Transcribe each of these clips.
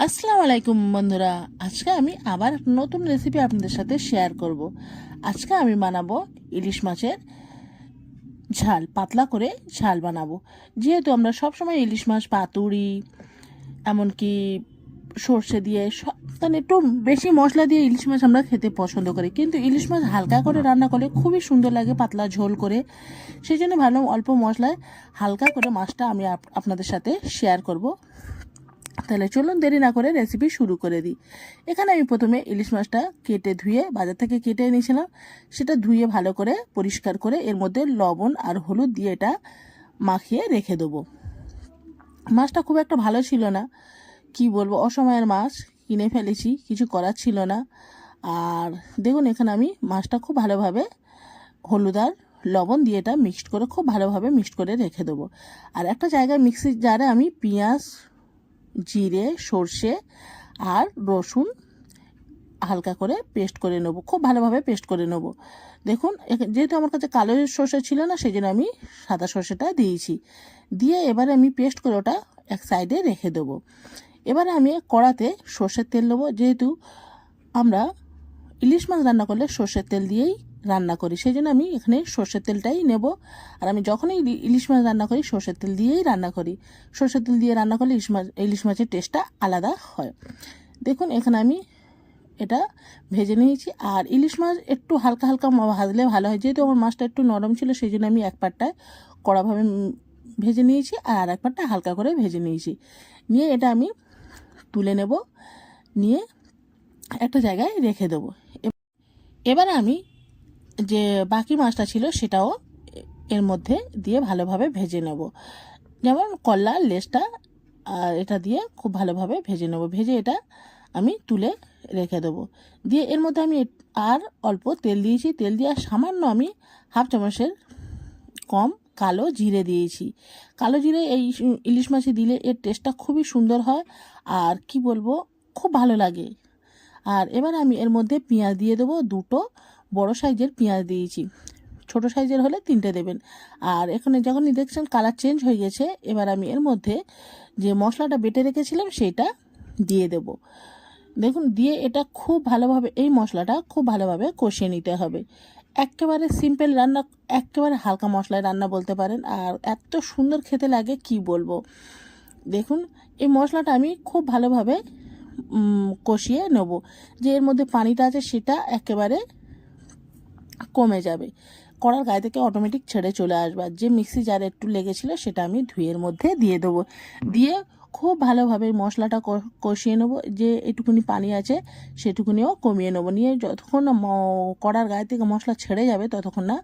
আসসালামু আলাইকুম বন্ধুরা। আজকে আমি আবার নতুন রেসিপি আপনাদের সাথে শেয়ার করব। আজকে আমি বানাবো ইলিশ মাছের ঝাল, পাতলা করে ঝাল বানাবো। যেহেতু আমরা সবসময় ইলিশ মাছ, পাতুরি, এমনকি সর্ষে দিয়ে সব মানে একটু বেশি মশলা দিয়ে ইলিশ মাছ আমরা খেতে পছন্দ করি। কিন্তু ইলিশ মাছ হালকা করে রান্না করলে খুবই সুন্দর লাগে পাতলা ঝোল করে। সেই জন্য ভাবলাম অল্প মশলায় হালকা করে মাছটা আমি আপ- আপনাদের সাথে শেয়ার করব। তাহলে চলুন দেরি না করে রেসিপি শুরু করে দিই। এখানে আমি প্রথমে ইলিশ মাছটা কেটে ধুয়ে বাজার থেকে কেটে এনেছিলাম। সেটা ধুয়ে ভালো করে পরিষ্কার করে এর মধ্যে লবণ আর হলুদ দিয়ে এটা মাখিয়ে রেখে দেবো। মাছটা খুব একটা ভালো ছিল না। কি বলব, অসময়ের মাছ, কিনে ফেলেছি, কিছু করার ছিল না। আর দেখুন, এখানে আমি মাছটা খুব ভালোভাবে হলুদ আর লবণ দিয়ে এটা মিক্সড করে খুব ভালোভাবে মিক্সড করে রেখে দেবো। আর একটা জায়গায় মিক্সির জারে আমি পেঁয়াজ জিরে, সর্ষে আর রসুন হালকা করে পেস্ট করে নেব। খুব ভালোভাবে পেস্ট করে নেব। দেখুন যেহেতু আমার কাছে কালো সর্ষে ছিল না সেই জন্য আমি সাদা সর্ষেটা দিয়েছি। দিয়ে এবারে আমি পেস্ট করে ওটা এক সাইডে রেখে দেবো। এবারে আমি কড়াতে সর্ষের তেল নেব যেহেতু আমরা ইলিশ মাছ রান্না করলে সর্ষের তেল দিয়েই রান্না করি। সেই জন্য আমি এখানে সর্ষের তেলটাই নেব। আর আমি যখনই ইলিশ মাছ রান্না করি, সর্ষের তেল দিয়েই রান্না করি। সর্ষের তেল দিয়ে রান্না করলে ইলিশ মাছ, ইলিশ মাছের টেস্টটা আলাদা হয়। দেখুন, এখানে আমি এটা ভেজে নিয়েছি। আর ইলিশ মাছ একটু হালকা হালকা ভাজলে ভালো হয়। যেহেতু আমার মাছটা একটু নরম ছিল সেই জন্য আমি এক পাটটায় কড়াভাবে ভেজে নিয়েছি আর আর এক পাটটা হালকা করে ভেজে নিয়েছি। নিয়ে এটা আমি তুলে নেব। নিয়ে একটা জায়গায় রেখে দেবো। এব- এবারে আমি যে বাকি মাছটা ছিল সেটাও এর মধ্যে দিয়ে ভালোভাবে ভেজে নেব। যেমন কল্লা লেজটা, আর এটা দিয়ে খুব ভালোভাবে ভেজে নেব। ভেজে এটা আমি তুলে রেখে দেবো। দিয়ে এর মধ্যে আমি আর অল্প তেল দিয়েছি। তেল দিয়ে সামান্য আমি হাফ চামচের কম কালো জিরে দিয়েছি। কালো জিরে, এই ইলিশ মাছে দিলে এর টেস্টটা খুবই সুন্দর হয় আর কি বলব, খুব ভালো লাগে। আর এবার আমি এর মধ্যে পেঁয়াজ দিয়ে দেবো দুটো বড় সাইজের পেঁয়াজ দিয়েছি। ছোট সাইজের হলে তিনটে দেবেন। আর এখানে যখনই দেখছেন কালার চেঞ্জ হয়ে গেছে, এবার আমি এর মধ্যে যে মশলাটা বেটে রেখেছিলাম, সেটা দিয়ে দেব। দেখুন, দিয়ে এটা খুব ভালোভাবে, এই মশলাটা খুব ভালোভাবে কষিয়ে নিতে হবে। একেবারে সিম্পল রান্না, একেবারে হালকা মশলায় রান্না বলতে পারেন। আর এত সুন্দর খেতে লাগে, কি বলব? দেখুন, এই মশলাটা আমি খুব ভালোভাবে কষিয়ে নেব। যে এর মধ্যে পানিটা আছে, সেটা একেবারে কমে যাবে। কড়ার গায়ে থেকে অটোমেটিক ছেড়ে চলে আসবে। আর যে মিক্সি জারে একটু লেগেছিল সেটা আমি ধুয়ের মধ্যে দিয়ে দেবো। দিয়ে খুব ভালোভাবে মশলাটা কষিয়ে নেব। যে এটুকুনি পানি আছে সেটুকুনিও কমিয়ে নেব। নিয়ে যতক্ষণ কড়ার গায়ে থেকে মশলা ছেড়ে যাবে ততক্ষণ না,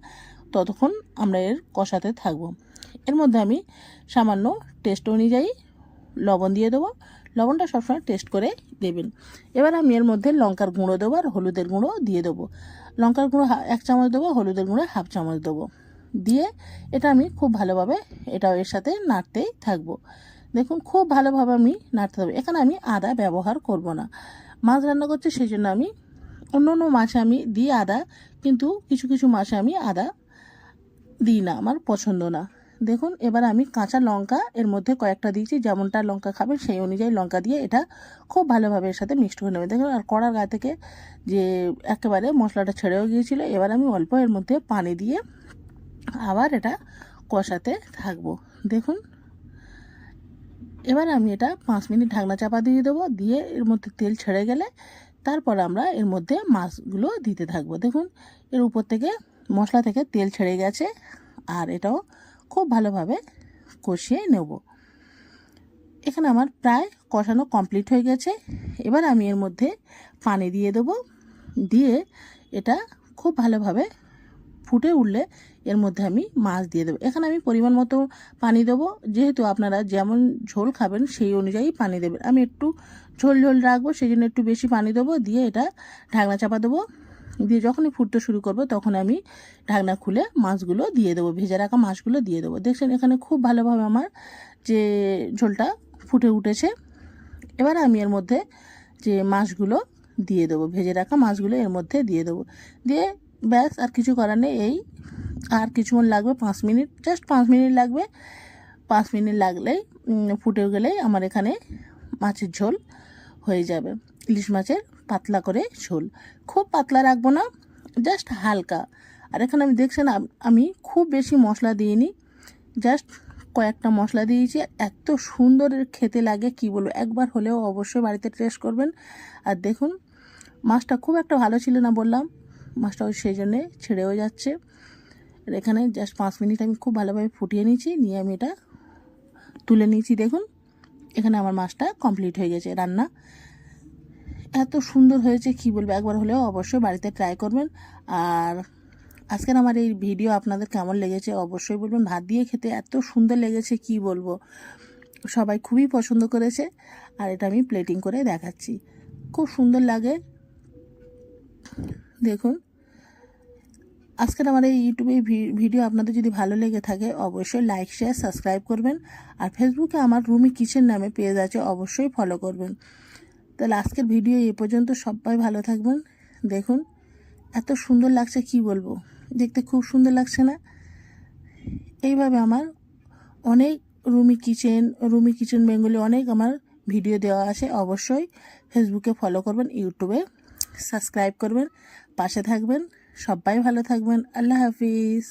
ততক্ষণ আমরা এর কষাতে থাকব। এর মধ্যে আমি সামান্য টেস্ট অনুযায়ী লবণ দিয়ে দেবো। লবণটা সবসময় টেস্ট করে দেবেন। এবার আমি এর মধ্যে লঙ্কার গুঁড়ো দেবো আর হলুদের গুঁড়ো দিয়ে দেবো। লঙ্কার গুঁড়ো এক চামচ দেবো, হলুদের গুঁড়ো হাফ চামচ দেবো। দিয়ে এটা আমি খুব ভালোভাবে এটাও এর সাথে নাড়তেই থাকব। দেখুন, খুব ভালোভাবে আমি নাড়তে হবে এখানে আমি আদা ব্যবহার করব না। মাছ রান্না করছি সেই জন্য আমি অন্য অন্য মাছে আমি দিই আদা, কিন্তু কিছু কিছু মাছে আমি আদা দিই না, আমার পছন্দ না। দেখুন, এবার আমি কাঁচা লঙ্কা এর মধ্যে কয়েকটা দিয়েছি, যেমনটা লঙ্কা খাবেন সেই অনুযায়ী লঙ্কা দিয়ে এটা খুব ভালোভাবে এর সাথে মিক্সড করে নেবে দেখুন, আর কড়ার গা থেকে যে একেবারে মশলাটা ছেড়েও গিয়েছিল, এবার আমি অল্প এর মধ্যে পানি দিয়ে আবার এটা কষাতে থাকব। দেখুন, এবার আমি এটা পাঁচ মিনিট ঢাকনা চাপা দিয়ে দেবো, দিয়ে এর মধ্যে তেল ছেড়ে গেলে তারপর আমরা এর মধ্যে মাছগুলো দিতে থাকব। দেখুন, এর উপর থেকে মশলা থেকে তেল ছেড়ে গেছে, আর এটাও খুব ভালোভাবে কষিয়ে নেব। এখানে আমার প্রায় কষানো কমপ্লিট হয়ে গেছে। এবার আমি এর মধ্যে পানি দিয়ে দেবো। দিয়ে এটা খুব ভালোভাবে ফুটে উঠলে এর মধ্যে আমি মাছ দিয়ে দেবো। এখানে আমি পরিমাণ মতো পানি দেবো। যেহেতু আপনারা যেমন ঝোল খাবেন সেই অনুযায়ী পানি দেবেন। আমি একটু ঝোল ঝোল রাখব সেই জন্য একটু বেশি পানি দেবো। দিয়ে এটা ঢাকনা চাপা দেবো। দিয়ে যখনই ফুটতে শুরু করব, তখন আমি ঢাকনা খুলে মাছগুলো দিয়ে দেবো, ভেজে রাখা মাছগুলো দিয়ে দেবো। দেখছেন, এখানে খুব ভালোভাবে আমার যে ঝোলটা ফুটে উঠেছে, এবার আমি এর মধ্যে যে মাছগুলো দিয়ে দেবো, ভেজে রাখা মাছগুলো এর মধ্যে দিয়ে দেবো। দিয়ে ব্যাস, আর কিছু করার নেই, এই আর কিছুক্ষণ লাগবে, পাঁচ মিনিট জাস্ট পাঁচ মিনিট লাগবে। পাঁচ মিনিট লাগলেই ফুটে গেলেই আমার এখানে মাছের ঝোল হয়ে যাবে, ইলিশ মাছের পাতলা করে ঝোল খুব পাতলা রাখব না জাস্ট হালকা। আর এখানে আমি, দেখছেন, আমি খুব বেশি মশলা দিইনি জাস্ট কয়েকটা মশলা দিয়েছি। এত সুন্দর খেতে লাগে, কি বলব, একবার হলেও অবশ্যই বাড়িতে টেস্ট করবেন। আর দেখুন, মাছটা খুব একটা ভালো ছিল না বললাম, মাছটা ওই সেই জন্যে ছেড়েও যাচ্ছে। আর এখানে জাস্ট পাঁচ মিনিট আমি খুব ভালোভাবে ফুটিয়ে নিয়েছি, নিয়ে আমি এটা তুলে নিয়েছি, দেখুন। এখানে আমার মাছটা কমপ্লিট হয়ে গেছে রান্না। এত সুন্দর হয়েছে, কি বলব? একবার হলেও অবশ্যই বাড়িতে ট্রাই করবেন। আর আজকের আমার এই ভিডিও আপনাদের কেমন লেগেছে অবশ্যই বলবেন। ভাত দিয়ে খেতে এত সুন্দর লেগেছে, কি বলব? সবাই খুবই পছন্দ করেছে, আর এটা আমি প্লেটিং করে দেখাচ্ছি। খুব সুন্দর লাগে। দেখুন, আজকের আমার এই ইউটিউবে ভিডিও আপনাদের যদি ভালো লেগে থাকে, অবশ্যই লাইক শেয়ার সাবস্ক্রাইব করবেন। আর ফেসবুকে আমার রুমি কিচেন নামে পেজ আছে, অবশ্যই ফলো করবেন। তাহলে আজকের ভিডিও এ পর্যন্ত সবাই ভালো থাকবেন। দেখুন, এত সুন্দর লাগছে, কি বলব? দেখতে খুব সুন্দর লাগছে না? এইভাবে আমার অনেক Rumi kitchen Rumi kitchen Bengali অনেক আমার ভিডিও দেওয়া আছে। অবশ্যই ফেসবুকে ফলো করবেন, ইউটিউবে সাবস্ক্রাইব করবেন, পাশে থাকবেন। সবাই ভালো থাকবেন। আল্লাহ হাফিজ।